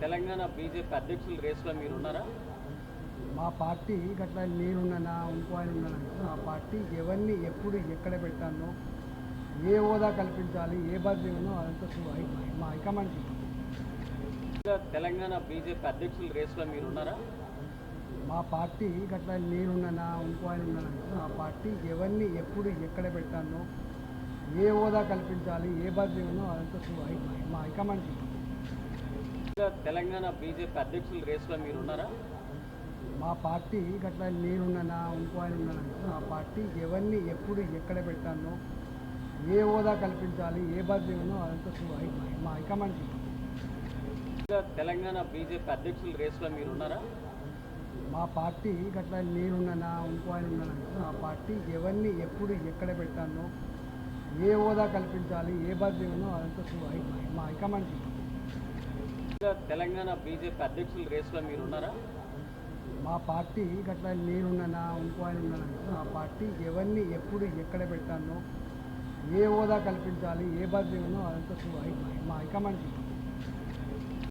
Telangana BJP అధ్యక్షుల రేసులో మీరు ఉన్నారా మా పార్టీ గట్లా నేనున్నానా ఇంకో ఆయన ఉన్నానా మా పార్టీ ఎవరిని ఎప్పుడు ఎక్కడ పెట్టానో ఏ హోదా కల్పించాలి ఏ బాధ్యత ఉన్నో అదంతా మా హైకమాండ్. తెలంగాణ బీజేపీ అధ్యక్షుల రేసులో మీరు ఉన్నారా మా పార్టీ గట్లా నేనున్నానా ఇంకో ఆయన ఉన్నానా మా పార్టీ ఎవరిని ఎప్పుడు ఎక్కడ పెట్టానో ఏ హోదా కల్పించాలి ఏ బాధ్యత ఉన్నో అదంతా మా హైకమాండ్. తెలంగాణ బీజేపీ అధ్యక్షుల రేసులో మీరు ఉన్నారా మా పార్టీ గట్లా నేనున్నానా ఇంకో ఆయన ఉన్నానా మా పార్టీ ఎవరిని ఎప్పుడు ఎక్కడ పెట్టానో ఏ హోదా కల్పించాలి ఏ బాధ్యత ఉన్నో అదంతా మా హైకమాండ్. తెలంగాణ బీజేపీ అధ్యక్షుల రేసులో మీరు ఉన్నారా మా పార్టీ గట్లా నేనున్నానా ఇంకో ఆయన ఉన్నానా మా పార్టీ ఎవరిని ఎప్పుడు ఎక్కడ పెట్టానో ఏ హోదా కల్పించాలి ఏ బాధ్యత ఉన్నో అదంతా మా హైకమాండ్. తెలంగాణ బీజేపీ అధ్యక్షుల రేసులో మీరు ఉన్నారా? మా పార్టీ గట్లా నేనున్నానా ఇంకో ఆయన ఉన్నానా? మా పార్టీ ఎవరిని ఎప్పుడు ఎక్కడ పెట్టానో ఏ హోదా కల్పించాలి ఏ బాధ్యత ఉన్నో అదంతా మా హైకమాండ్